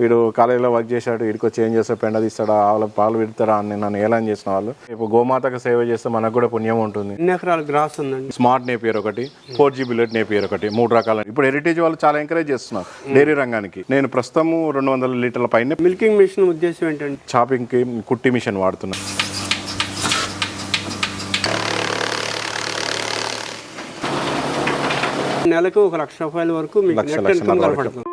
వీడు కాలేజీలో వర్క్ చేశాడు వీడికి వచ్చి ఏం చేస్తాడు పెండ తీస్తాడా వాళ్ళకి పాలు పెడతాడా అని నన్ను ఏలాన్ చేసిన వాళ్ళు. ఇప్పుడు గోమాతకు సేవ చేస్తే మనకు కూడా పుణ్యం ఉంటుంది. ఎన్ని ఎకరాల గ్రాస్ ఉందండి? స్మార్ట్ నేపియర్ ఒకటి ఫోర్ జీ బిల్లెట్ నేపియర్ ఒకటి మూడు రకాల ఇప్పుడు హెరిటేజ్ వాళ్ళు చాలా ఎంకరేజ్ చేస్తున్నారు డైరీ రంగానికి. నేను ప్రస్తుతం రెండు వందల లీటర్ల పైన మిల్కింగ్ మిషన్ ఉద్దేశం ఏంటండి? చాపింగ్కి కుట్టి మిషన్ వాడుతున్నాను నెలకు ఒక లక్ష రూపాయల వరకు మీకు నెట్ ఇన్కమ్. కనపడుతుంది.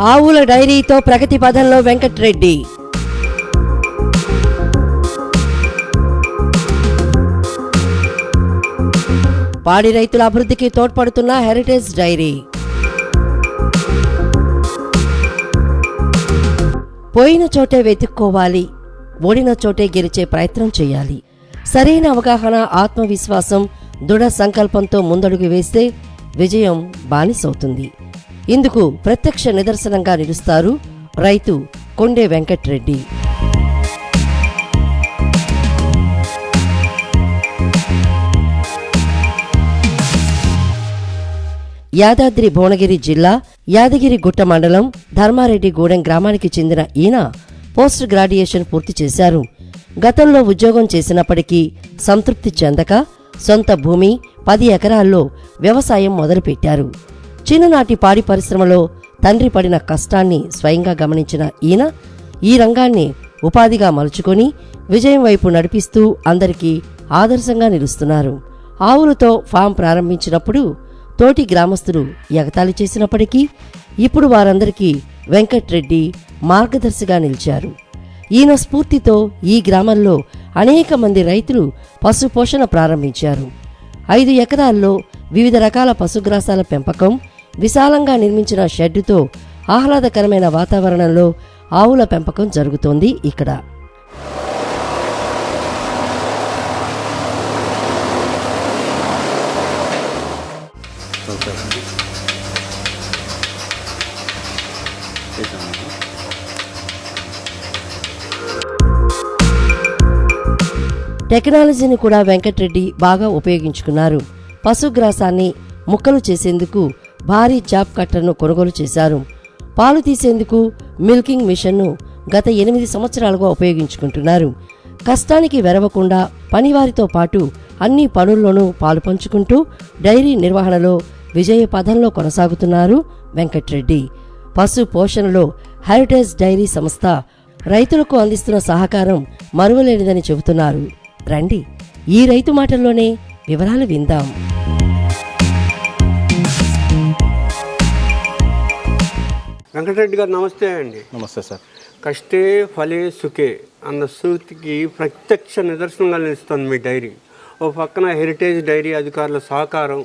ఆవుల డైరీతో ప్రగతి పదంలో వెంకట్రెడ్డి. పాడి రైతుల అభివృద్ధికి తోడ్పడుతున్న హెరిటేజ్ డైరీ. పోయిన చోటే వెతుక్కోవాలి ఓడిన చోటే గెలిచే ప్రయత్నం చేయాలి. సరైన అవగాహన ఆత్మవిశ్వాసం దృఢ సంకల్పంతో ముందడుగు వేస్తే విజయం బానిసవుతుంది. ఇందుకు ప్రత్యక్ష నిదర్శనంగా నిలుస్తారు రైతు కొండే వెంకట్రెడ్డి. యాదాద్రి భువనగిరి జిల్లా యాదగిరిగుట్ట మండలం ధర్మారెడ్డిగూడెం గ్రామానికి చెందిన ఈయన పోస్ట్ గ్రాడ్యుయేషన్ పూర్తి చేశారు. గతంలో ఉద్యోగం చేసినప్పటికీ సంతృప్తి చెందక సొంత భూమి పది ఎకరాల్లో వ్యవసాయం మొదలుపెట్టారు. చిన్ననాటి పాడి పరిశ్రమలో తండ్రి పడిన కష్టాన్ని స్వయంగా గమనించిన ఈయన ఈ రంగాన్ని ఉపాధిగా మలుచుకొని విజయం వైపు నడిపిస్తూ అందరికీ ఆదర్శంగా నిలుస్తున్నారు. ఆవులతో ఫామ్ ప్రారంభించినప్పుడు తోటి గ్రామస్తులు ఎగతాళి చేసినప్పటికీ ఇప్పుడు వారందరికీ వెంకట్రెడ్డి మార్గదర్శిగా నిలిచారు. ఈయన స్ఫూర్తితో ఈ గ్రామంలో అనేక మంది రైతులు పశుపోషణ ప్రారంభించారు. ఐదు ఎకరాల్లో వివిధ రకాల పశుగ్రాసాల పెంపకం విశాలంగా నిర్మించిన షెడ్డుతో ఆహ్లాదకరమైన వాతావరణంలో ఆవుల పెంపకం జరుగుతోంది ఇక్కడ. టెక్నాలజీని కూడా వెంకట్రెడ్డి బాగా ఉపయోగించుకున్నారు. పశుగ్రాసాన్ని ముక్కలు చేసేందుకు భారీ జాబ్ కట్టర్ను కొనుగోలు చేశారు. పాలు తీసేందుకు మిల్కింగ్ మిషన్ను గత ఎనిమిది సంవత్సరాలుగా ఉపయోగించుకుంటున్నారు. కష్టానికి వెరవకుండా పనివారితో పాటు అన్ని పనుల్లోనూ పాలు పంచుకుంటూ డైరీ నిర్వహణలో విజయపథంలో కొనసాగుతున్నారు వెంకట్రెడ్డి. పశు పోషణలో హెరిటేజ్ డైరీ సంస్థ రైతులకు అందిస్తున్న సహకారం మరువలేనిదని చెబుతున్నారు. రండి ఈ రైతు మాటల్లోనే వివరాలు విందాం. వెంకటరెడ్డి గారు నమస్తే అండి. నమస్తే సార్. కష్టే ఫలే సుఖే అన్న సూక్తికి ప్రత్యక్ష నిదర్శనంగా నిలుస్తుంది మీ డైరీ. ఓ పక్కన హెరిటేజ్ డైరీ అధికారుల సహకారం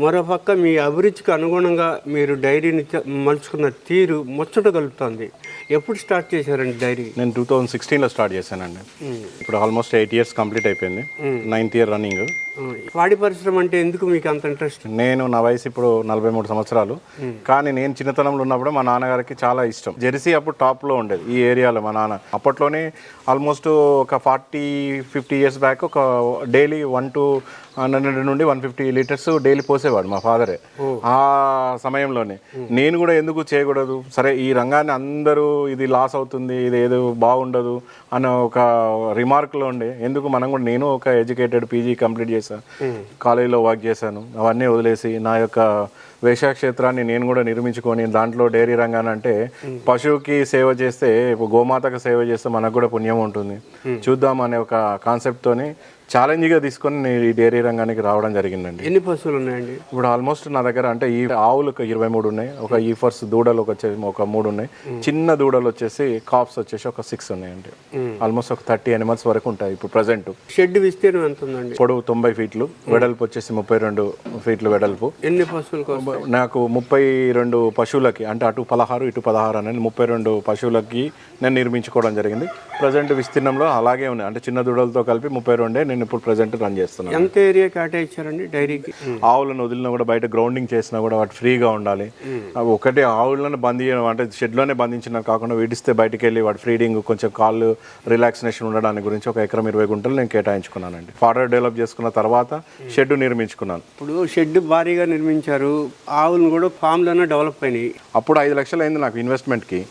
మరో పక్క మీ అభిరుచికి అనుగుణంగా మీరు డైరీని మలుచుకున్న తీరు ముచ్చట కలుగుతుంది ఎప్పుడు స్టార్ట్ చేశారండి డైరీ? నేను టూ థౌజండ్ సిక్స్టీన్లో స్టార్ట్ చేశానండి. ఇప్పుడు ఆల్మోస్ట్ ఎయిట్ ఇయర్స్ కంప్లీట్ అయిపోయింది. Ninth year running. పాడి పరిశ్రమ అంటే ఎందుకు మీకు అంత ఇంట్రెస్ట్? నేను నా వయసు ఇప్పుడు నలభై మూడు సంవత్సరాలు. కానీ నేను చిన్నతనంలో ఉన్నప్పుడు మా నాన్నగారికి చాలా ఇష్టం. జెర్సీ అప్పుడు టాప్లో ఉండేది ఈ ఏరియాలో మా నాన్న. అప్పట్లోనే ఆల్మోస్ట్ ఒక ఫార్టీ ఫిఫ్టీ ఇయర్స్ బ్యాక్ ఒక డైలీ వన్ టు హండ్రెడ్ నుండి వన్ ఫిఫ్టీ లీటర్స్ డైలీ పోసేవాడు మా ఫాదరే. ఆ సమయంలోనే. నేను కూడా ఎందుకు చేయకూడదు? సరే ఈ రంగాన్ని అందరూ ఇది లాస్ అవుతుంది ఇది ఏదో బాగుండదు అన్న ఒక రిమార్క్లో ఉండే. ఎందుకు మనం కూడా నేను ఒక ఎడ్యుకేటెడ్ పీజీ కంప్లీట్ చేశాను కాలేజీలో వర్క్ చేశాను. అవన్నీ వదిలేసి నా యొక్క క్షేత్రాన్ని నేను కూడా నిర్మించుకొని దాంట్లో డైరీ రంగాన్ని అంటే పశువుకి సేవ చేస్తే గోమాతకు సేవ చేస్తే మనకు కూడా పుణ్యం ఉంటుంది. చూద్దాం అనే ఒక కాన్సెప్ట్ తోని ఛాలెంజ్గా తీసుకొని నేను ఈ డైరీ రంగానికి రావడం జరిగిందండి. ఎన్ని పశువులు ఉన్నాయండి? ఇప్పుడు ఆల్మోస్ట్ నా దగ్గర అంటే ఈ ఆవులు ఒక ఇరవై మూడు ఉన్నాయి ఒక ఈ ఫర్స్ దూడలు ఒక వచ్చేసి ఒక మూడు ఉన్నాయి. చిన్న దూడలు వచ్చేసి కాప్స్ వచ్చేసి ఒక సిక్స్ ఉన్నాయండి. ఆల్మోస్ట్ ఒక థర్టీ ఎనిమల్స్ వరకు ఉంటాయి ఇప్పుడు ప్రజెంట్ షెడ్ విస్తీర్ణం ఎంత ఉందండి? పొడవు తొంభై ఫీట్లు వెడల్పు వచ్చేసి ముప్పై రెండు ఫీట్లు వెడల్పు. ఎన్ని పశువుల నాకు ముప్పై రెండు పశువులకి అంటే అటు పదహారు ఇటు పదహారు అనేది ముప్పై రెండు పశువులకి నేను నిర్మించుకోవడం జరిగింది. ప్రజెంట్ విస్తీర్ణంలో అలాగే ఉన్నాయి. అంటే చిన్న దూడలతో కలిపి ముప్పై రెండే నేను ఇప్పుడు ప్రజెంట్ రన్ చేస్తున్నాను. ఎంత ఏరియా కేటాయించారండి డైరీకి? ఆవులను వదిలినా కూడా బయట గ్రౌండింగ్ చేసినా కూడా వాటి ఫ్రీగా ఉండాలి. అవి ఒకటి ఆవులను బంద్ చేయడం అంటే షెడ్లోనే బంధించిన కాకుండా విడిస్తే బయటికి వెళ్ళి వాటి ఫ్రీడింగ్ కొంచెం కాళ్ళు రిలాక్సినేషన్ ఉండడానికి గురించి ఒక ఎకరం ఇరవై గుంటలు నేను కేటాయించుకున్నానండి. ఫాడర్ డెవలప్ చేసుకున్న తర్వాత షెడ్ నిర్మించుకున్నాను. ఇప్పుడు షెడ్ భారీగా నిర్మించారు. ఆవులను కూడా ఫామ్లోనే డెవలప్ అయినాయి. అప్పుడు ఐదు లక్షలు అయింది నాకు ఇన్వెస్ట్మెంట్కి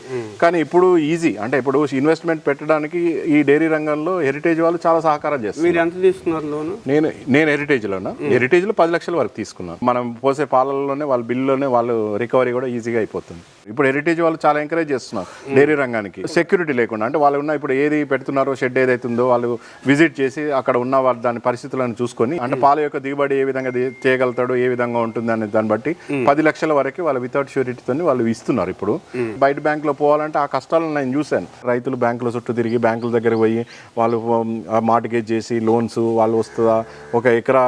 కానీ ఇప్పుడు ఈజీ అంటే ఇప్పుడు ఇన్వెస్ట్మెంట్ పెట్టడానికి ఈ డైరీ రంగంలో హెరిటేజ్ వాళ్ళు చాలా సహకారం చేస్తారు మీరు ఎంత తీసుకున్నారు లోను? నేను నేను హెరిటేజ్లోనా హెరిటేజ్లో పది లక్షల వరకు తీసుకున్నాను. మనం పోసే పాలల్లోనే వాళ్ళ బిల్లులోనే వాళ్ళు రికవరీ కూడా ఈజీగా అయిపోతుంది. ఇప్పుడు హెరిటేజ్ వాళ్ళు చాలా ఎంకరేజ్ చేస్తున్నారు డైరీ రంగానికి. సెక్యూరిటీ లేకుండా అంటే వాళ్ళు ఉన్న ఇప్పుడు ఏది పెడుతున్నారో షెడ్ ఏదైతుందో వాళ్ళు విజిట్ చేసి అక్కడ ఉన్న వాళ్ళ దాని పరిస్థితులను చూసుకొని అంటే పాల యొక్క దిగుబడి ఏ విధంగా చేయగలుగుతాడు ఏ విధంగా ఉంటుంది అనే దాన్ని బట్టి పది లక్షల వరకు వాళ్ళు వితౌట్ ష్యూరిటీతో వాళ్ళు ఇస్తున్నారు ఇప్పుడు. బయట బ్యాంకులో పోవాలంటే ఆ కష్టాలను నేను చూశాను. రైతులు బ్యాంకుల చుట్టూ తిరిగి బ్యాంకుల దగ్గరికి పోయి వాళ్ళు మార్టిగేజ్ చేసి లోన్స్ వాళ్ళు వస్తుందా? ఒక ఎకరా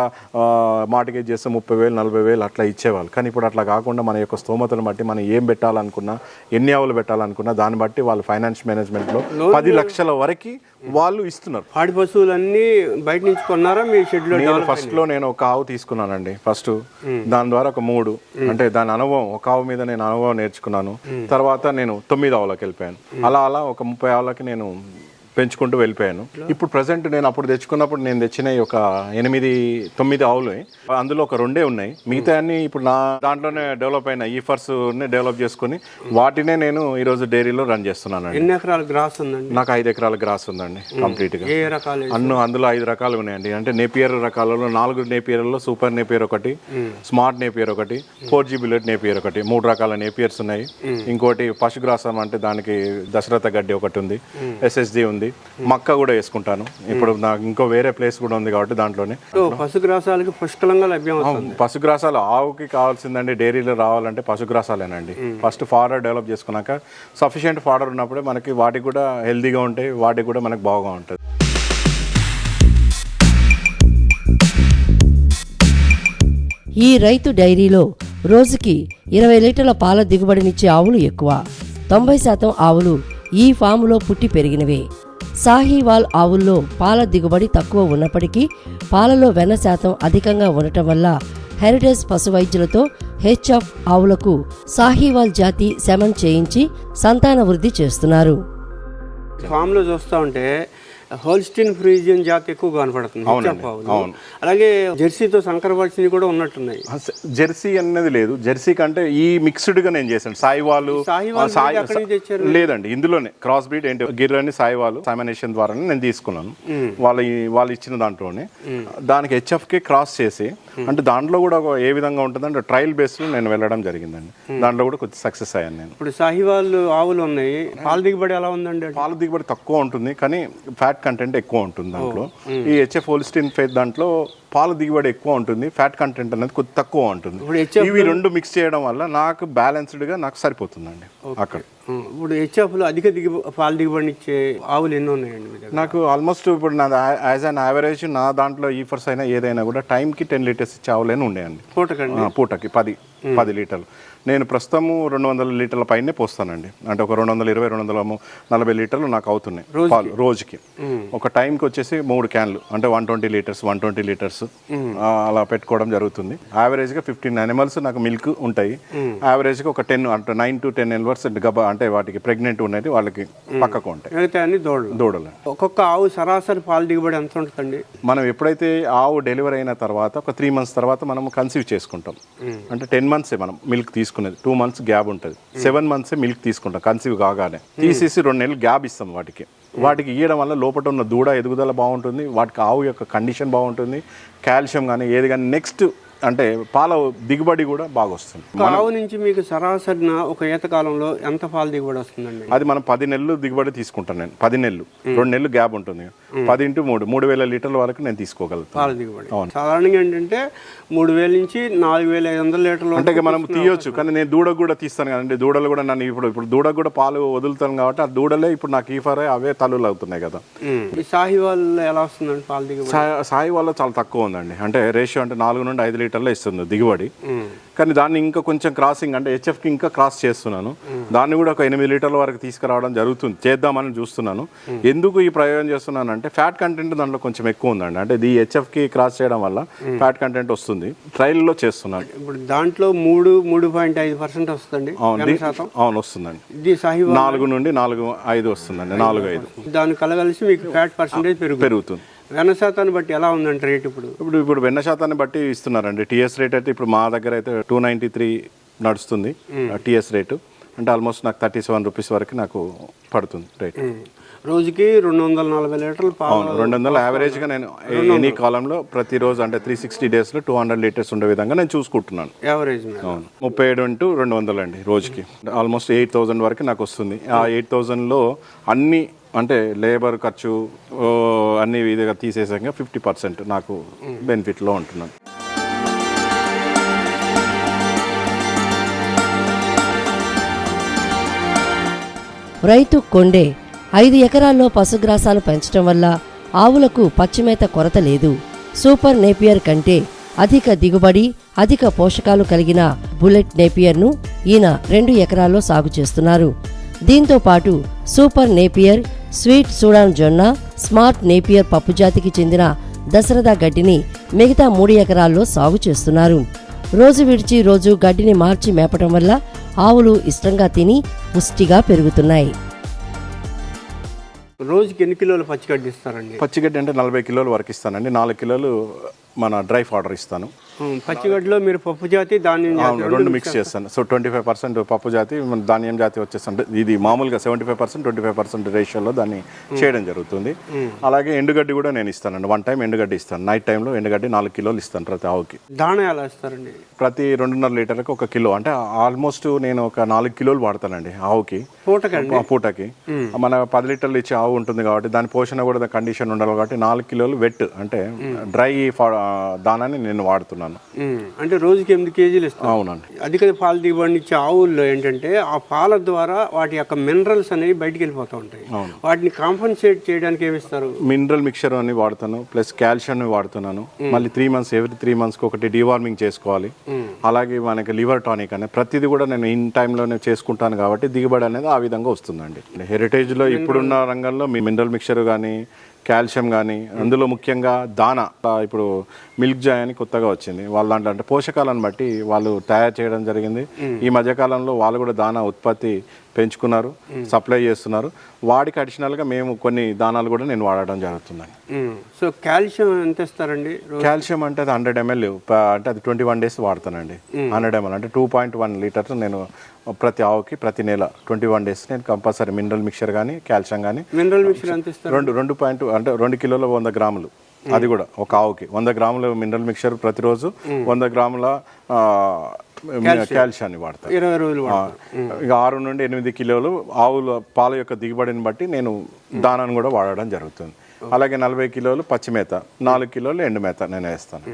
మార్టిగేజ్ చేస్తే ముప్పై వేలు నలభై వేలు అట్లా ఇచ్చేవాళ్ళు. కానీ ఇప్పుడు అట్లా కాకుండా మన యొక్క స్తోమతను బట్టి మనం ఏం పెట్టాలనుకున్నా ఎన్ని ఆవులు పెట్టాలనుకున్నా దాన్ని బట్టి వాళ్ళు ఫైనాన్స్ మేనేజ్మెంట్లో పది లక్షల వరకు వాళ్ళు ఇస్తున్నారు. పాడి పశువులన్నీ బయట నుంచి కొన్నారా? మీ షెడ్లో నేను ఫస్ట్లో నేను ఒక ఆవు తీసుకున్నానండి ఫస్ట్ దాని ద్వారా ఒక మూడు. అంటే దాని అనుభవం ఒక ఆవు మీద నేను అనుభవం నేర్చుకున్నాను. తర్వాత నేను తొమ్మిది ఆవులకు వెళ్ళిపోయాను. అలా అలా ఒక ముప్పై ఆవులకి నేను పెంచుకుంటూ వెళ్ళిపోయాను. ఇప్పుడు ప్రజెంట్ నేను అప్పుడు తెచ్చుకున్నప్పుడు నేను తెచ్చిన ఒక ఎనిమిది తొమ్మిది ఆవులు. అందులో ఒక రెండే ఉన్నాయి. మిగతా అన్ని ఇప్పుడు నా దాంట్లోనే డెవలప్ అయిన ఈ ఫర్స్ డెవలప్ చేసుకుని వాటినే నేను ఈరోజు డైరీలో రన్ చేస్తున్నానండి. ఎన్ని ఎకరాల గ్రాస్ ఉందండి? నాకు ఐదు ఎకరాల గ్రాస్ ఉందండి కంప్లీట్గా. ఏ రకాలు అన్ను అందులో ఐదు రకాలు ఉన్నాయండి. అంటే నేపియర్ రకాలలో నాలుగు నేపియర్లలో సూపర్ నేపియర్ ఒకటి స్మార్ట్ నేపియర్ ఒకటి ఫోర్ జీ బుల్లెట్ నేపియర్ ఒకటి మూడు రకాల నేపియర్స్ ఉన్నాయి. ఇంకోటి పశుగ్రాసం అంటే దానికి దశరథ గడ్డి ఒకటి ఉంది. ఎస్ఎస్డి ఉంది. మక్క కూడా వేసుకుంటాను. ఇప్పుడు నాకు ఇంకో వేరే ప్లేస్ కూడా ఉంది కాబట్టి దాంట్లోనే. సో పశుగ్రాసాలకి పుష్కలంగా లభ్యం పశుగ్రాసాలు ఆవుకి కావాల్సిందండి డైరీలో రావాలంటే పశుగ్రాసాలేనండి. ఫస్ట్ ఫాడర్ డెవలప్ చేసుకున్నాక సఫిషియెంట్ ఫాడర్ ఉన్నప్పుడే మనకి వాటికి కూడా హెల్తీగా ఉంటాయి వాటికి కూడా మనకి బాగా ఉంటుంది. ఈ రైతు డైరీలో రోజుకి ఇరవై లీటర్ల పాల దిగుబడినిచ్చే ఆవులు ఎక్కువ. తొంభై శాతం ఆవులు ఈ ఫాములో పుట్టి పెరిగినవే. సాహీవాల్ ఆవుల్లో పాల దిగుబడి తక్కువ ఉన్నప్పటికీ పాలలో వెన్న శాతం అధికంగా ఉండటం వల్ల హెరిటేజ్ పశు వైద్యులతో హెచ్ఎఫ్ ఆవులకు సాహీవాల్ జాతి శమన్ చేయించి సంతాన వృద్ధి చేస్తున్నారు. ఫామ్లో చూస్తూ ఉంటే హోల్స్టిన్ ఫ్రీజియన్ జాతి ఎక్కువ కనపడుతుంది. అలాగే జెర్సీతో సంకరపరిచినవి కూడా ఉన్నట్టున్నాయి. జెర్సీ అనేది లేదు. జెర్సీ కంటే ఈ మిక్స్డ్గా నేను చేశాను. సాయివాలు? లేదండి ఇందులోనే. క్రాస్ బ్రీడ్ ఏంటి? గిర్రని సాయివాలు సామినేషన్ ద్వారా నేను తీసుకున్నాను. వాళ్ళ వాళ్ళు ఇచ్చిన దాంట్లోనే. దానికి హెచ్ఎఫ్కి క్రాస్ చేసి అంటే దాంట్లో కూడా ఏ విధంగా ఉంటుందంటే ట్రయల్ బేస్లో నేను వెళ్ళడం జరిగిందండి. దాంట్లో కూడా కొంచెం సక్సెస్ అయ్యాను నేను. ఇప్పుడు సాహివాల్ ఆవులు ఉన్నాయి. పాల దిగుబడి ఎలా ఉందండి? పాల దిగుబడి తక్కువ ఉంటుంది కానీ ఫ్యాట్ కంటెంట్ ఎక్కువ ఉంటుంది దాంట్లో. ఈ హెచ్ఎఫ్ హోల్స్టిన్ ఫేట్ దాంట్లో పాల దిగుబడి ఎక్కువ ఉంటుంది ఫ్యాట్ కంటెంట్ అనేది కొద్ది తక్కువ ఉంటుంది. ఇవి రెండు మిక్స్ చేయడం వల్ల నాకు బ్యాలెన్స్డ్గా నాకు సరిపోతుందండి అక్కడ. ఇప్పుడు హెచ్ఎఫ్లో అధిక దిగు పాల దిగుబడి ఇచ్చే ఆవులు ఎన్ని ఉన్నాయండి నాకు ఆల్మోస్ట్ ఇప్పుడు నా యాజ్ అన్ యావరేజ్ నా దాంట్లో ఈ ఫర్స్ అయినా ఏదైనా కూడా టైంకి టెన్ లీటర్స్ ఇచ్చే ఆవులైనా ఉండేయండి పూటకండి? పూటకి పది పది లీటర్లు. నేను ప్రస్తుతము రెండు వందల లీటర్ల పైనే పోస్తానండి. అంటే ఒక రెండు వందల ఇరవై రెండు వందల నలభై లీటర్లు నాకు అవుతున్నాయి పాలు రోజుకి. ఒక టైంకి వచ్చేసి మూడు క్యాన్లు అంటే one twenty litres one twenty litres. అలా పెట్టుకోవడం జరుగుతుంది. యావరేజ్గా ఫిఫ్టీన్ అనిమల్స్ నాకు మిల్క్ ఉంటాయి. యావరేజ్గా ఒక టెన్ అంటే నైన్ టు టెన్ ఎల్వర్స్ గబ అంటే వాటికి ప్రెగ్నెంట్ ఉన్నాయి వాళ్ళకి పక్కకు ఉంటాయి. దూడలు. దూడలు. ఒక్కొక్క ఆవు సరాసరి పాల దిగుబడి ఎంత ఉంటుందండి? మనం ఎప్పుడైతే ఆవు డెలివరీ అయిన తర్వాత ఒక త్రీ మంత్స్ తర్వాత మనం కన్సీవ్ చేసుకుంటాం. అంటే టెన్ మంత్సే మనం మిల్క్ తీసుకునేది. టూ మంత్స్ గ్యాప్ ఉంటుంది. సెవెన్ మంత్సే మిల్క్ తీసుకుంటాం కన్సీవ్ కాగానే. తీసేసి రెండు నెలలు గ్యాప్ ఇస్తాం వాటికి. వాటికి ఇవ్వడం వల్ల లోపల ఉన్న దూడ ఎదుగుదల బాగుంటుంది. వాటికి ఆవు యొక్క కండిషన్ బాగుంటుంది. కాల్షియం కానీ ఏది కానీ నెక్స్ట్ అంటే పాల దిగుబడి కూడా బాగా వస్తుంది. ఆవు నుంచి మీకు సరాసరిన ఒక ఈత కాలంలో ఎంత పాల దిగుబడి వస్తుందండి? అది మనం పది నెలలు దిగుబడి తీసుకుంటాను నేను. పది నెలలు. రెండు నెలలు గ్యాప్ ఉంటుంది. పది ఇంటూ మూడు. మూడు వేల లీటర్ల వరకు నేను తీసుకోగలుగుతాను. పాల దిగుబడి. సాధారణంగా ఏంటంటే మూడు వేల నుంచి నాలుగు వేల ఐదు వందల లీటర్లు అంటే మనం తీయొచ్చు. కానీ నేను దూడకు కూడా తీస్తాను కదండి. దూడలు కూడా నన్ను ఇప్పుడు ఇప్పుడు దూడకు కూడా పాలు వదులుతాను కాబట్టి ఆ దూడలే ఇప్పుడు నాకు ఈఫర్ అవే తల్లులు అవుతున్నాయి కదా. ఈ సాహివాల్ ఎలా వస్తుందండి పాల దిగుబడి? సాయి సాయి వల్ల చాలా తక్కువ ఉందండి. అంటే రేషియో అంటే నాలుగు నుండి ఐదు లీటర్ లీటర్లు ఇస్తుంది దిగుబడి. కానీ దాన్ని ఇంకా కొంచెం క్రాసింగ్ అంటే హెచ్ఎఫ్కి ఇంకా క్రాస్ చేస్తున్నాను. దాన్ని కూడా ఒక ఎనిమిది లీటర్ల వరకు తీసుకురావడం జరుగుతుంది. చేద్దామని చూస్తున్నాను. ఎందుకు ఈ ప్రయోగం చేస్తున్నాను అంటే ఫ్యాట్ కంటెంట్ దాంట్లో కొంచెం ఎక్కువ ఉందండి. అంటే ఈ హెచ్ఎఫ్కి క్రాస్ చేయడం వల్ల ఫ్యాట్ కంటెంట్ వస్తుంది. ట్రయల్లో చేస్తున్నాను. ఇప్పుడు దాంట్లో మూడు మూడు పాయింట్ ఐదు పర్సెంట్ వస్తుందండి? అవును అవును వస్తుందండి. ఇది నాలుగు నుండి నాలుగు ఐదు వస్తుందండి. నాలుగు ఐదు. దాన్ని కలగలిసి మీకు ఫ్యాట్ పర్సెంటేజ్ పెరుగుతుంది. వెన్న శాతాన్ని బట్టి ఎలా ఉందండి రేట్ ఇప్పుడు? ఇప్పుడు ఇప్పుడు వెన్న శాతాన్ని బట్టి ఇస్తున్నారండి. టీఎస్ రేట్ అయితే ఇప్పుడు మా దగ్గర అయితే టూ నైంటీ త్రీ నడుస్తుంది టీఎస్ రేటు. అంటే ఆల్మోస్ట్ నాకు థర్టీ సెవెన్ రూపీస్ వరకు నాకు పడుతుంది రేట్. రోజుకి రెండు వందల నలభై లీటర్లు పాలు అవును రెండు వందల యావరేజ్గా నేను ఎనీ కాలంలో ప్రతిరోజు అంటే త్రీ సిక్స్టీ డేస్లో టూ హండ్రెడ్ లీటర్స్ ఉండే విధంగా నేను చూసుకుంటున్నాను. యావరేజ్ అవును ముప్పై ఏడు ఇంటూ రెండు వందలు అండి రోజుకి. ఆల్మోస్ట్ ఎయిట్ థౌజండ్ వరకు నాకు వస్తుంది. ఆ ఎయిట్ థౌజండ్లో అన్ని అంటే లేబర్ ఖర్చు అన్ని విధంగా తీసేసాక ఫిఫ్టీ పర్సెంట్ నాకు బెనిఫిట్లో ఉంటున్నాను. రైతు కొండే ఐదు ఎకరాల్లో పశుగ్రాసాలు పెంచడం వల్ల ఆవులకు పచ్చిమేత కొరత లేదు. సూపర్ నేపియర్ కంటే అధిక దిగుబడి అధిక పోషకాలు కలిగిన బుల్లెట్ నేపియర్ను ఈయన రెండు ఎకరాల్లో సాగు చేస్తున్నారు. దీంతో పాటు సూపర్ నేపియర్ స్వీట్ సూడాన్ జొన్న స్మార్ట్ నేపియర్ పప్పు జాతికి చెందిన దశరథ గడ్డిని మిగతా మూడు ఎకరాల్లో సాగు చేస్తున్నారు. రోజు విడిచి రోజు గడ్డిని మార్చి మేపటం వల్ల ఆవులు ఇష్టంగా తిని పుష్టిగా పెరుగుతున్నాయి. రోజుకి ఎన్ని కిలోలు పచ్చిగడ్డి ఇస్తారండి? పచ్చిగడ్డి అంటే నలభై కిలోలు వరకు ఇస్తానండి. నాలుగు కిలోలు మన డ్రై ఫాడర్ ఇస్తాను. పచ్చిగడ్డిలో మీరు పప్పు జాతి ధాన్యం జాతి రెండు మిక్స్ చేస్తాను. సో ట్వంటీ ఫైవ్ పర్సెంట్ పప్పు జాతి మన ధాన్యం జాతి వచ్చేస్తుంది ఇది మామూలుగా seventy five percent twenty five percent రేషియోలో దాన్ని చేయడం జరుగుతుంది. అలాగే ఎండుగడ్డి కూడా నేను ఇస్తానండి. వన్ టైం ఎండుగడ్డి ఇస్తాను. నైట్ టైంలో ఎండుగడ్డి నాలుగు కిలోలు ఇస్తాను ప్రతి ఆవుకి. దాణా ఎలా ఇస్తారండి? ప్రతి రెండున్నర లీటర్కి ఒక కిలో. అంటే ఆల్మోస్ట్ నేను ఒక నాలుగు కిలోలు వాడతానండి ఆవుకి. పూటకండి? ఆ పూటకి. మన పది లీటర్లు ఇచ్చే ఆవు ఉంటుంది కాబట్టి దాని పోషణ కూడా కండిషన్ ఉండాలి కాబట్టి నాలుగు కిలోలు వెట్ అంటే డ్రై దానాన్ని నేను వాడుతున్నాను. ఉమ్, అంటే రోజుకి ఎనిమిది కేజీలు ఇస్తాం. అవునండి. అధిక పాలు దిగుబడిని ఇచ్చే ఆవుల్లో ఏంటంటే ఆ పాల ద్వారా వాటి యొక్క మినరల్స్ అనేవి బయటికి వెళ్ళిపోతూ ఉంటాయి. వాటిని కాంపన్సేట్ చేయడానికి ఏమి ఇస్తారు మినరల్ మిక్చర్ అని వాడుతాను ప్లస్ కాల్షియం వాడుతున్నాను. మళ్ళీ త్రీ మంత్స్ ఎవ్రీ త్రీ మంత్స్కి ఒకటి డివార్మింగ్ చేసుకోవాలి. అలాగే మనకి లివర్ టానిక్ అనే ప్రతిదీ కూడా నేను ఇన్ టైంలోనే చేసుకుంటాను కాబట్టి దిగుబడి అనేది ఆ విధంగా వస్తుందండి. హెరిటేజ్లో ఇప్పుడున్న రంగంలో మీ మినరల్ మిక్చర్ కానీ కాల్షియం కానీ అందులో ముఖ్యంగా దానా. ఇప్పుడు మిల్క్ జాయ్ అని కొత్తగా వచ్చింది. వాళ్ళ దాంట్లో అంటే పోషకాలను బట్టి వాళ్ళు తయారు చేయడం జరిగింది. ఈ మధ్యకాలంలో వాళ్ళు కూడా దానా ఉత్పత్తి పెంచుకున్నారు సప్లై చేస్తున్నారు. వాడికి అడిషనల్గా మేము కొన్ని దానాలు కూడా నేను వాడడం జరుగుతుందండి ఉమ్, సో కాల్షియం ఎంత ఇస్తారండి కాల్షియం అంటే అది హండ్రెడ్ ఎంఎల్ అంటే అది ట్వంటీ వన్ డేస్ వాడతానండి. హండ్రెడ్ ఎంఎల్ అంటే టూ పాయింట్ వన్ లీటర్స్ నేను ప్రతి ఆవుకి ప్రతి నెల ట్వంటీ వన్ డేస్ నేను కంపల్సరీ మినరల్ మిక్చర్ కానీ కాల్షియం కానీ మినరల్ మిక్చర్ ఎంత ఇస్తారు? రెండు రెండు పాయింట్ అంటే రెండు కిలోల వంద గ్రాములు. అది కూడా ఒక ఆవుకి. వంద గ్రాముల మినరల్ మిక్చర్ ప్రతిరోజు వంద గ్రాముల కాల్షియాన్ని వాడతాను ఇరవై రోజులు. ఇక ఆరు నుండి ఎనిమిది కిలోలు ఆవుల పాల యొక్క దిగుబడిని బట్టి నేను దానాన్ని కూడా వాడడం జరుగుతుంది. అలాగే నలభై కిలోలు పచ్చి మేత నాలుగు కిలోలు ఎండు మేత నేను వేస్తాను.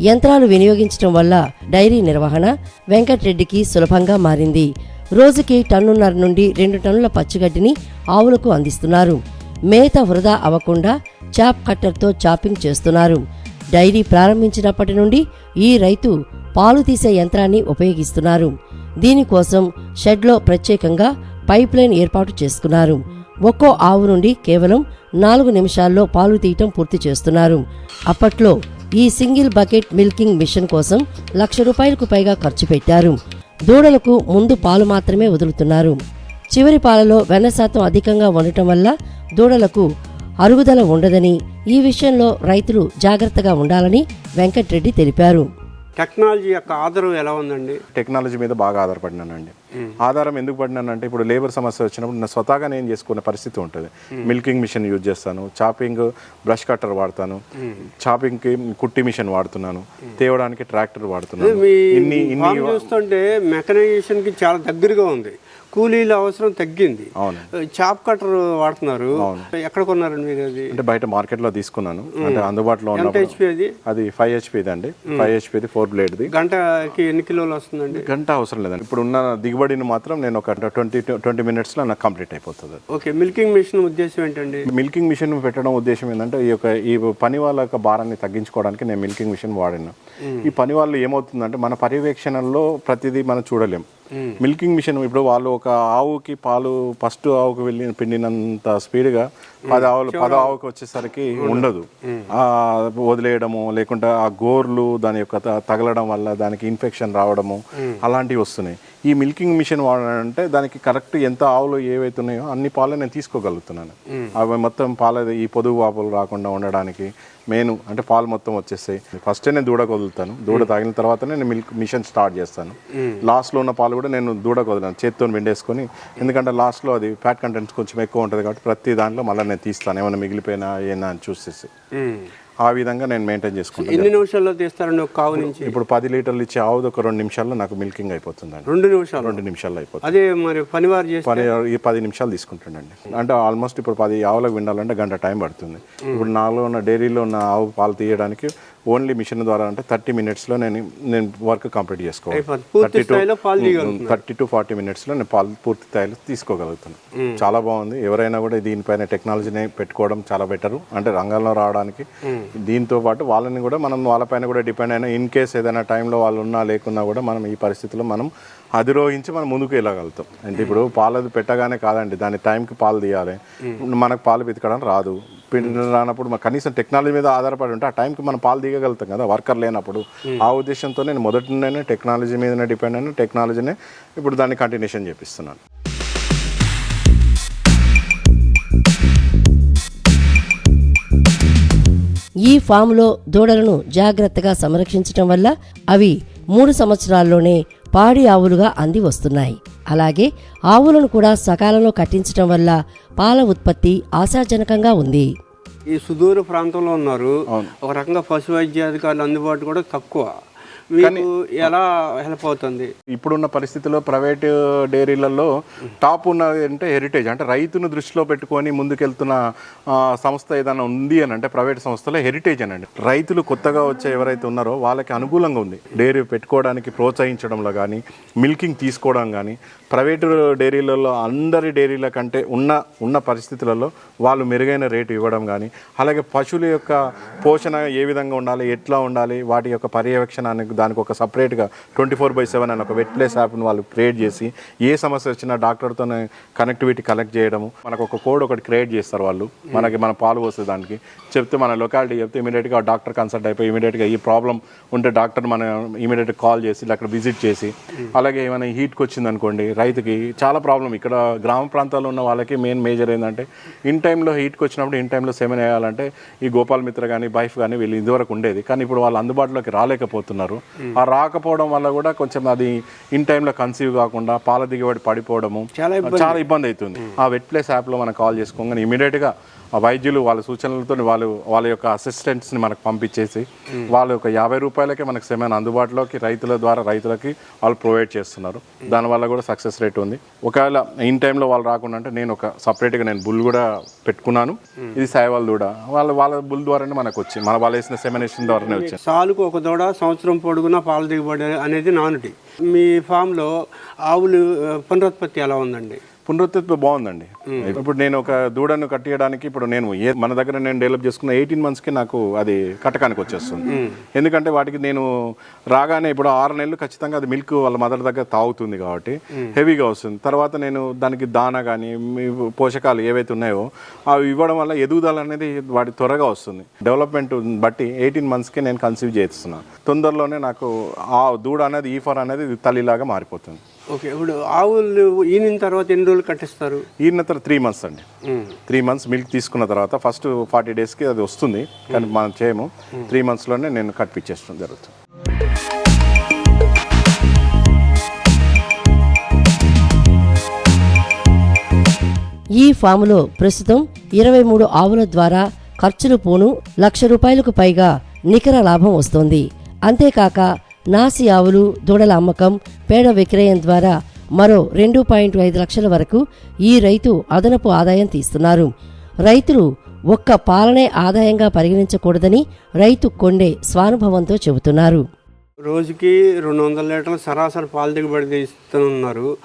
యంత్రాలు వినియోగించడం వల్ల డైరీ నిర్వహణ వెంకట్రెడ్డికి సులభంగా మారింది. రోజుకి టన్నున్నర నుండి రెండు టన్నుల పచ్చిగడ్డిని ఆవులకు అందిస్తున్నారు. మేత వృధా అవ్వకుండా చాప్ కట్టర్తో చాపింగ్ చేస్తున్నారు. డైరీ ప్రారంభించినప్పటి నుండి ఈ రైతు పాలు తీసే యంత్రాన్ని ఉపయోగిస్తున్నారు. దీనికోసం షెడ్లో ప్రత్యేకంగా పైప్ లైన్ ఏర్పాటు చేసుకున్నారు. ఒక్కో ఆవు నుండి కేవలం నాలుగు నిమిషాల్లో పాలు తీయటం పూర్తి చేస్తున్నారు. అప్పట్లో ఈ సింగిల్ బకెట్ మిల్కింగ్ మిషన్ కోసం లక్ష రూపాయలకు పైగా ఖర్చు పెట్టారు. దూడలకు ముందు పాలు మాత్రమే వదులుతున్నారు. చివరి పాలలో వెన్న శాతం అధికంగా ఉండటం వల్ల దూడలకు అరుగుదల ఉండదని ఈ విషయంలో రైతులు జాగ్రత్తగా ఉండాలని వెంకట్రెడ్డి తెలిపారు. టెక్నాలజీ యొక్క ఆదరణ ఎలా ఉందండి? టెక్నాలజీ మీద బాగా ఆధారపడినానండి. ఆధారం ఎందుకు పడినానంటే ఇప్పుడు లేబర్ సమస్య వచ్చినప్పుడు నేను స్వతహాగా నేను చేసుకునే పరిస్థితి ఉంటుంది. మిల్కింగ్ మిషన్ యూజ్ చేస్తాను చాపింగ్ బ్రష్ కట్టర్ వాడతాను చాపింగ్కి కుట్టి మిషన్ వాడుతున్నాను తేవడానికి ట్రాక్టర్ వాడుతున్నాను. ఇన్ని ఇన్ని చూస్తుంటే మెకనైజేషన్కి చాలా దగ్గరగా ఉంది. కూలీల అవసరం తగ్గింది. అవును. చాప్ కట్టర్ వాడుతున్నారు. ఎక్కడ కొన్నారండి మీరు అది? అంటే బయట మార్కెట్లో తీసుకున్నాను. అంటే అందుబాటులో అది? అది ఫైవ్ హెచ్పిది అండి. ఫైవ్ హెచ్పిది ఫోర్ బ్లేడ్ది గంటకి ఎన్ని కిలోలు వస్తుందండి? గంట అవసరం లేదండి. ఇప్పుడు ఉన్న దిగుబడిని మాత్రం నేను ఒక ట్వంటీ ట్వంటీ మినిట్స్లో నాకు కంప్లీట్ అయిపోతుంది. ఓకే మిల్కింగ్ మిషన్ ఉద్దేశం ఏంటండి? మిల్కింగ్ మిషన్ పెట్టడం ఉద్దేశం ఏంటంటే ఈ యొక్క ఈ పని వాళ్ళ యొక్క భారాన్ని తగ్గించుకోవడానికి నేను మిల్కింగ్ మిషన్ వాడినా. ఈ పని వాళ్ళు ఏమవుతుందంటే మన పర్యవేక్షణలో ప్రతిదీ మనం చూడలేం. మిల్కింగ్ మిషన్ ఇప్పుడు వాళ్ళు ఒక ఆవుకి పాలు ఫస్ట్ ఆవుకి వెళ్ళి పిండినంత స్పీడ్గా పది ఆవులు పది ఆవుకి వచ్చేసరికి ఉండదు. ఆ వదిలేయడము లేకుంటే ఆ గోర్లు దాని యొక్క తగలడం వల్ల దానికి ఇన్ఫెక్షన్ రావడము అలాంటివి వస్తున్నాయి. ఈ మిల్కింగ్ మిషన్ వాడాలంటే దానికి కరెక్ట్ ఎంత ఆవులు ఏవైతే ఉన్నాయో అన్ని పాలు నేను తీసుకోగలుగుతున్నాను. అవి మొత్తం పాల ఈ పొదుగు వాపులు రాకుండా ఉండడానికి మెయిన్ అంటే పాలు మొత్తం వచ్చేస్తాయి. ఫస్ట్ నేను దూడకు వదులుతాను దూడ తాగిన తర్వాత నేను మిల్క్ మిషన్ స్టార్ట్ చేస్తాను. లాస్ట్లో ఉన్న పాలు కూడా నేను దూడకు వదిలాను చేత్తో వెండేసుకొని ఎందుకంటే లాస్ట్లో అది ఫ్యాట్ కంటెంట్స్ కొంచెం ఎక్కువ ఉంటుంది కాబట్టి ప్రతి దాంట్లో మళ్ళీ నేను తీస్తాను. ఏమైనా మిగిలిపోయినా ఏనా అని చూసేసి. ఆ విధంగా నేను మెయింటైన్ చేసుకుంటాను ఎన్ని నిమిషాల్లో తీస్తారండి ఒక కావు నుంచి? ఇప్పుడు పది లీటర్లు ఇచ్చే ఆవుది ఒక రెండు నిమిషాల్లో నాకు మిల్కింగ్ అయిపోతుందండి. రెండు నిమిషాలు రెండు నిమిషాల్లో అయిపోతుంది. అదే మరి పనివారు పది ఈ పది నిమిషాలు తీసుకుంటాడండి. అంటే ఆల్మోస్ట్ ఇప్పుడు పది ఆవులకు వినాలంటే గంట టైం పడుతుంది. ఇప్పుడు నాలో ఉన్న డైరీలో ఉన్న ఆవు పాలు తీయడానికి ఓన్లీ మిషన్ ద్వారా అంటే థర్టీ మినిట్స్లో నేను నేను వర్క్ కంప్లీట్ చేసుకోవాలి. థర్టీ టు ఫార్టీ మినిట్స్లో నేను పాలు పూర్తి స్థాయిలో తీసుకోగలుగుతాను చాలా బాగుంది. ఎవరైనా కూడా దీనిపైన టెక్నాలజీని పెట్టుకోవడం చాలా బెటర్. అంటే రంగంలో రావడానికి దీంతో పాటు వాళ్ళని కూడా మనం వాళ్ళపైన కూడా డిపెండ్ అయినా ఇన్ కేస్ ఏదైనా టైంలో వాళ్ళు ఉన్నా లేకున్నా కూడా మనం ఈ పరిస్థితిలో మనం అధిరోహించి మనం ముందుకు వెళ్ళగలుగుతాం. అంటే ఇప్పుడు పాలది పెట్టగానే కాదండి దాని టైంకి పాలు తీయాలి. మనకు పాలు పితకడం రాదు. పిండి రానప్పుడు మన కనీసం టెక్నాలజీ మీద ఆధారపడి ఉంటే ఆ టైంకి మనం పాలు తీయగలుగుతాం కదా వర్కర్ లేనప్పుడు. ఆ ఉద్దేశంతో నేను మొదటి నుండే టెక్నాలజీ మీదనే డిపెండ్ అయిన టెక్నాలజీనే ఇప్పుడు దాన్ని కంటిన్యూషన్ చేపిస్తున్నాను ఈ ఫామ్లో దూడలను జాగ్రత్తగా సంరక్షించటం వల్ల అవి మూడు సంవత్సరాల్లోనే పాడి ఆవులుగా అంది వస్తున్నాయి. అలాగే ఆవులను కూడా సకాలంలో కట్టించటం వల్ల పాల ఉత్పత్తి ఆశాజనకంగా ఉంది. ఈ సుదూర ప్రాంతంలో ఉన్నారు. ఒక రకంగా పశు వైద్యాధికారులు అందుబాటు కూడా తక్కువ. మీకు ఎలా హెల్ప్ అవుతుంది? ఇప్పుడున్న పరిస్థితిలో ప్రైవేట్ డైరీలలో టాప్ ఉన్నది అంటే హెరిటేజ్ అంటే రైతును దృష్టిలో పెట్టుకొని ముందుకెళ్తున్న సంస్థ ఏదైనా ఉంది అని అంటే ప్రైవేట్ సంస్థలో హెరిటేజ్ అనండి రైతులు కొత్తగా వచ్చే ఎవరైతే ఉన్నారో వాళ్ళకి అనుకూలంగా ఉంది. డైరీ పెట్టుకోవడానికి ప్రోత్సహించడంలో కానీ మిల్కింగ్ తీసుకోవడం కానీ ప్రైవేట్ డైరీలలో అందరి డైరీల కంటే ఉన్న ఉన్న పరిస్థితులలో వాళ్ళు మెరుగైన రేటు ఇవ్వడం కానీ అలాగే పశువుల యొక్క పోషణ ఏ విధంగా ఉండాలి ఎట్లా ఉండాలి వాటి యొక్క పర్యవేక్షణానికి దానికి ఒక సపరేట్గా ట్వంటీ ఫోర్ బై సెవెన్ అని ఒక వెట్ ప్లేస్ యాప్ని వాళ్ళు క్రియేట్ చేసి ఏ సమస్య వచ్చినా డాక్టర్తోనే కనెక్టివిటీ కలెక్ట్ చేయడము. మనకు ఒక కోడ్ ఒకటి క్రియేట్ చేస్తారు వాళ్ళు. మనకి మన పాలు పోసే దానికి. చెప్తే మన లొకాలిటీ చెప్తే ఇమీడియట్గా డాక్టర్ కన్సల్ట్ అయిపోయి ఇమీడియట్గా ఈ ప్రాబ్లం ఉంటే డాక్టర్ మన ఇమీడియట్గా కాల్ చేసి అక్కడ విజిట్ చేసి అలాగే ఏమైనా హీట్కి వచ్చింది అనుకోండి రైతుకి చాలా ప్రాబ్లం. ఇక్కడ గ్రామ ప్రాంతాల్లో ఉన్న వాళ్ళకి మెయిన్ మేజర్ ఏంటంటే ఇన్ టైంలో హీట్కి వచ్చినప్పుడు ఇన్ టైంలో సెమెన్ వేయాలంటే ఈ గోపాల్ మిత్ర కానీ బైఫ్ కానీ వీళ్ళు ఇదివరకు ఉండేది. కానీ ఇప్పుడు వాళ్ళు అందుబాటులోకి రాలేకపోతున్నారు. ఆ రాకపోవడం వల్ల కూడా కొంచెం అది ఇన్ టైంలో కన్సీవ్ కాకుండా పాల దిగుబడి పడిపోవడము చాలా ఇబ్బంది. అవుతుంది. ఆ వెట్ ప్లేస్ యాప్లో మనం కాల్ చేసుకోగానే ఇమీడియట్గా వైద్యులు వాళ్ళ సూచనలతో వాళ్ళు వాళ్ళ యొక్క అసిస్టెంట్స్ని మనకు పంపించేసి వాళ్ళు ఒక యాభై రూపాయలకే మనకు సెమెన్ అందుబాటులోకి రైతుల ద్వారా రైతులకి వాళ్ళు ప్రొవైడ్ చేస్తున్నారు. దానివల్ల కూడా సక్సెస్ రేట్ ఉంది. ఒకవేళ ఇన్ టైంలో వాళ్ళు రాకుండా అంటే నేను ఒక సపరేట్గా నేను బుల్ కూడా పెట్టుకున్నాను. ఇది సాయవాల్ దూడ. వాళ్ళ వాళ్ళ బుల్ ద్వారానే మనకు వచ్చింది. మన వాళ్ళు వేసిన సెమెనేషన్ ద్వారానే వచ్చింది. సాలుకు ఒక దూడ సంవత్సరం పొడుగునా పాల దిగుబడి అనేది నానుడి మీ ఫామ్లో ఆవులు ఆ, పునరుత్పత్తి ఎలా ఉందండి? పునరుత్పత్తి బాగుందండి. ఇప్పుడు నేను ఒక దూడను కట్టియడానికి ఇప్పుడు నేను మన దగ్గర నేను డెవలప్ చేసుకున్న ఎయిటీన్ మంత్స్కి నాకు అది కట్టకానికి వచ్చేస్తుంది. ఎందుకంటే వాటికి నేను రాగానే ఇప్పుడు ఆరు నెలలు ఖచ్చితంగా అది మిల్క్ వాళ్ళ మదర్ దగ్గర తాగుతుంది కాబట్టి హెవీగా వస్తుంది. తర్వాత నేను దానికి దాన కానీ పోషకాలు ఏవైతే ఉన్నాయో అవి ఇవ్వడం వల్ల ఎదుగుదల అనేది వాటి త్వరగా వస్తుంది. డెవలప్మెంట్ బట్టి ఎయిటీన్ మంత్స్కి నేను కన్సీవ్ చేస్తున్నాను. తొందరలోనే నాకు ఆ దూడ అనేది ఈ ఫర్ అనేది తల్లిలాగా మారిపోతుంది. ఓకే ఇప్పుడు ఆవులు ఈనిన తర్వాత ఎన్ని రోజులు కట్టిస్తారు? ఈయన తర్వాత త్రీ మంత్స్ అండి. త్రీ మంత్స్ మిల్క్ తీసుకున్న తర్వాత ఫస్ట్ ఫార్టీ డేస్కి అది వస్తుంది. కానీ మనం చేయము. త్రీ మంత్స్లోనే నేను కట్టిపించేస్తాం జరుగుతుంది. ఈ ఫాములో ప్రస్తుతం ఇరవై మూడు ఆవుల ద్వారా ఖర్చులు పోను లక్ష రూపాయలకు పైగా నికర లాభం వస్తోంది. అంతేకాక నాసి ఆవులు దూడల అమ్మకం పేడ విక్రయం ద్వారా మరో రెండు పాయింట్ ఐదు లక్షల వరకు ఈ రైతు అదనపు ఆదాయం తీస్తున్నారు. రైతులు ఒక్క పాలనే ఆదాయంగా పరిగణించకూడదని రైతు కొండే స్వానుభవంతో చెబుతున్నారు. రోజుకి రెండు వందల లీటర్ల సరాసరి పాల దిగుబడి తీస్తున్నారు.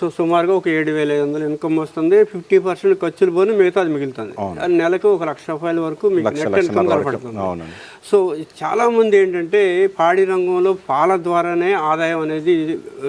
సో సుమారుగా ఒక ఏడు వేల ఐదు వందలు ఇన్కమ్ వస్తుంది. ఫిఫ్టీ పర్సెంట్ ఖర్చులు పోను మిగతా అది మిగులుతుంది నెలకు ఒక లక్ష రూపాయల వరకు మీకు నెట్ ఇన్కమ్. కనపడుతుంది. అవునండి. సో చాలా మంది ఏంటంటే పాడి రంగంలో పాల ద్వారానే ఆదాయం అనేది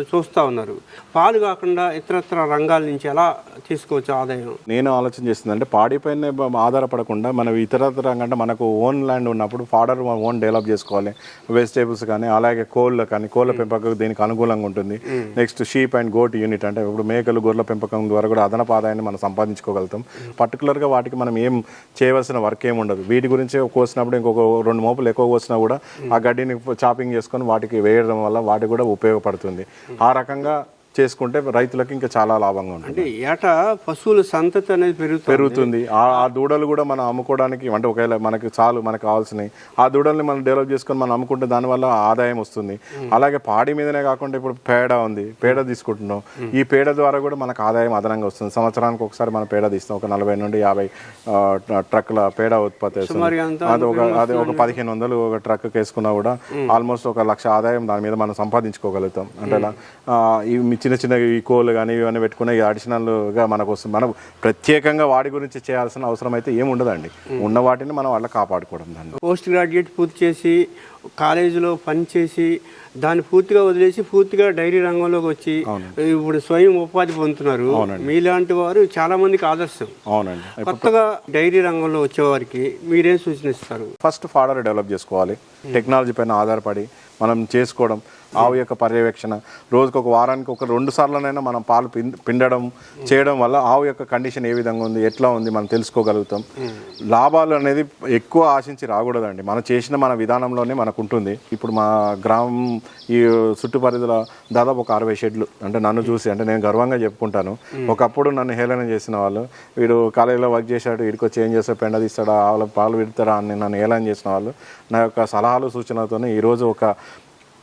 చూస్తూ ఉన్నారు. పాలు కాకుండా ఇతరత్ర రంగాల నుంచి ఎలా తీసుకోవచ్చు ఆదాయం? నేను ఆలోచన చేస్తుంది అంటే పాడిపైన ఆధారపడకుండా మనం ఇతర అంటే మనకు ఓన్ ల్యాండ్ ఉన్నప్పుడు ఫాడర్ ఓన్ డెవలప్ చేసుకోవాలి. వెజిటేబుల్స్ కానీ అలాగే కోళ్ళ కానీ కోళ్ళ పెంపకం దీనికి అనుకూలంగా ఉంటుంది. Next sheep and goat unit అంటే ఇప్పుడు మేకలు గొర్రెల పెంపకం ద్వారా కూడా అదనపు ఆదాయాన్ని మనం సంపాదించుకోగలుగుతాం. పర్టికులర్గా వాటికి మనం ఏం చేయవలసిన వర్క్ ఏమి ఉండదు వీటి గురించి కోసినప్పుడు ఇంకొక రెండు మోపులు ఎక్కువ వచ్చినా కూడా ఆ గడ్డిని చాపింగ్ చేసుకొని వాటికి వేయడం వల్ల వాటికి కూడా ఉపయోగపడుతుంది. ఆ రకంగా చేసుకుంటే రైతులకు ఇంకా చాలా లాభంగా ఉంటుంది. అంటే ఏటా పశువుల సంతతి అనేది పెరుగుతుంది. పెరుగుతుంది. ఆ దూడలు కూడా మనం అమ్ముకోవడానికి అంటే ఒకవేళ మనకి చాలు మనకు కావాల్సినవి ఆ దూడల్ని మనం డెవలప్ చేసుకొని మనం అమ్ముకుంటే దానివల్ల ఆదాయం వస్తుంది. అలాగే పాడి మీదనే కాకుండా ఇప్పుడు పేడ ఉంది. పేడ తీసుకుంటున్నాం. ఈ పేడ ద్వారా కూడా మనకు ఆదాయం అదనంగా వస్తుంది. సంవత్సరానికి ఒకసారి మనం పేడ తీస్తాం. ఒక నలభై నుండి యాభై ఆ, ట్రక్కుల పేడ ఉత్పత్తి అది ఒక అది ఒక పదిహేను వందలు ఒక ట్రక్ వేసుకున్నా కూడా ఆల్మోస్ట్ ఒక లక్ష ఆదాయం దాని మీద మనం సంపాదించుకోగలుగుతాం. అంటే ఈ చిన్న చిన్న ఈ కోళ్ళు కానీ ఇవన్నీ పెట్టుకునే అడిషనల్గా మనకు వస్తుంది మనం ప్రత్యేకంగా వాటి గురించి చేయాల్సిన అవసరం అయితే ఏమి ఉండదండి. ఉన్న వాటిని మనం వాళ్ళ కాపాడుకోవడం దాన్ని. పోస్ట్ గ్రాడ్యుయేట్ పూర్తి చేసి కాలేజీలో పని చేసి దాన్ని పూర్తిగా వదిలేసి పూర్తిగా డైరీ రంగంలోకి వచ్చి ఇప్పుడు స్వయం ఉపాధి పొందుతున్నారు. మీలాంటి వారు చాలా మందికి ఆదర్శం. అవునండి. కొత్తగా డైరీ రంగంలో వచ్చేవారికి మీరేం సూచనిస్తారు ఫస్ట్ ఫాడర్ డెవలప్ చేసుకోవాలి. టెక్నాలజీ పైన ఆధారపడి మనం చేసుకోవడం. ఆవు యొక్క పర్యవేక్షణ. రోజుకు ఒక వారానికి ఒక రెండు సార్లనైనా మనం పాలు పిండడం చేయడం వల్ల ఆవు యొక్క కండిషన్ ఏ విధంగా ఉంది ఎట్లా ఉంది మనం తెలుసుకోగలుగుతాం. లాభాలు అనేది ఎక్కువ ఆశించి రాకూడదండి. మనం చేసిన మన విధానంలోనే మనకు ఉంటుంది ఇప్పుడు మా గ్రామం ఈ చుట్టుపరిధిలో దాదాపు ఒక అరవై షెడ్లు. అంటే నన్ను చూసి అంటే నేను గర్వంగా చెప్పుకుంటాను. ఒకప్పుడు నన్ను హేళన చేసిన వాళ్ళు వీడు కాలేజీలో వర్క్ చేశాడు వీడికి వచ్చి ఏం చేస్తాడు పెండ తీస్తాడా ఆవుల పాలు విడతాడా అని నన్ను హేళన చేసిన వాళ్ళు నా యొక్క సలహాలు సూచనలతోనే ఈరోజు ఒక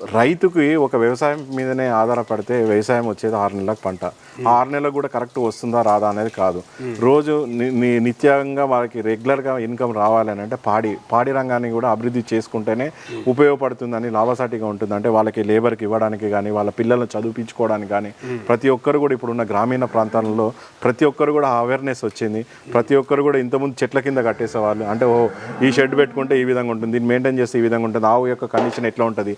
రైతుకి ఒక వ్యవసాయం మీదనే ఆధారపడితే వ్యవసాయం వచ్చేది ఆరు నెలలకు పంట. ఆ ఆరు నెలలకు కూడా కరెక్ట్ వస్తుందా రాదా అనేది కాదు. రోజు ని- ని- నిత్యంగా వాళ్ళకి రెగ్యులర్గా ఇన్కమ్ రావాలి అని అంటే పాడి పాడి రంగాన్ని కూడా అభివృద్ధి చేసుకుంటేనే ఉపయోగపడుతుందని లాభసాటిగా ఉంటుంది అంటే వాళ్ళకి లేబర్కి ఇవ్వడానికి కానీ వాళ్ళ పిల్లలను చదివించుకోవడానికి కానీ ప్రతి ఒక్కరు కూడా ఇప్పుడున్న గ్రామీణ ప్రాంతాలలో ప్రతి ఒక్కరు కూడా అవేర్నెస్ వచ్చింది. ప్రతి ఒక్కరు కూడా ఇంతకుముందు చెట్ల కింద కట్టేసేవాళ్ళు. అంటే ఓ ఈ షెడ్ పెట్టుకుంటే ఈ విధంగా ఉంటుంది దీన్ని మెయింటైన్ చేస్తే ఈ విధంగా ఉంటుంది ఆవు యొక్క కండిషన్ ఎట్లా ఉంటుంది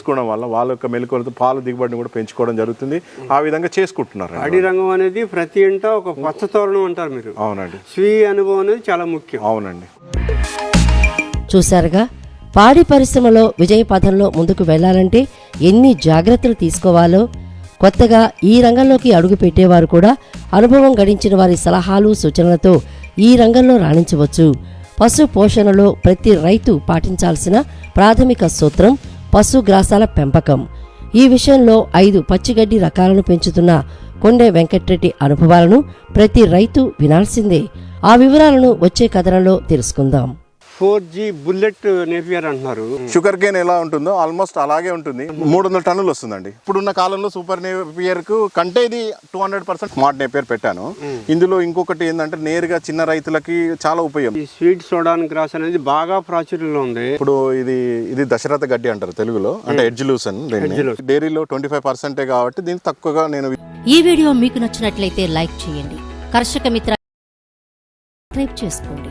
తెలుసుకోవడం వల్ల వాళ్ళ యొక్క మెలకువలతో పాలు దిగుబడిని కూడా పెంచుకోవడం జరుగుతుంది. ఆ విధంగా చేసుకుంటున్నారు పాడి రంగం అనేది ప్రతి ఇంట ఒక పచ్చ తోరణం అంటారు మీరు. అవునండి. స్వీయ అనుభవం అనేది చాలా ముఖ్యం. అవునండి. చూశారుగా పాడి పరిశ్రమలో విజయ పథంలో ముందుకు వెళ్ళాలంటే ఎన్ని జాగ్రత్తలు తీసుకోవాలో కొత్తగా ఈ రంగంలోకి అడుగు పెట్టేవారు కూడా అనుభవం గడించిన వారి సలహాలు సూచనలతో ఈ రంగంలో రాణించవచ్చు. పశు పోషణలో ప్రతి రైతు పాటించాల్సిన ప్రాథమిక సూత్రం పశుగ్రాసాల పెంపకం. ఈ విషయంలో ఐదు పచ్చిగడ్డి రకాలను పెంచుతున్న కొండే వెంకట్రెడ్డి అనుభవాలను ప్రతి రైతు వినాల్సిందే. ఆ వివరాలను వచ్చే కథనంలో తెలుసుకుందాం. ఫోర్ జీ బుల్లెట్ నేపియర్ అంటున్నారు షుగర్ కేన్ ఎలా ఉంటుందో ఆల్మోస్ట్ అలాగే ఉంటుంది. మూడు వందల టన్నులు వస్తుందండి. ఇప్పుడున్న కాలంలో సూపర్ నేపియర్కు కంటే ఇది two hundred percent smart Napier పెట్టాను. ఇందులో ఇంకొకటి ఏంటంటే నేరుగా చిన్న రైతులకి చాలా ఉపయోగం. ఈ స్వీట్ సోడాన్ గ్రాస్ అనేది బాగా ప్రాచుర్యంలో ఉంది. ఇప్పుడు ఇది ఇది దశరథ గడ్డి అంటారు తెలుగులో. అంటే ఎడ్జులూసన్ డైరీలో ట్వంటీ ఫైవ్ పర్సెంటే కాబట్టి దీనికి తక్కువగా నేను ఈ వీడియో మీకు నచ్చినట్లయితే లైక్ చేయండి. కర్షక మిత్ర సబ్స్క్రైబ్ చేసుకోండి.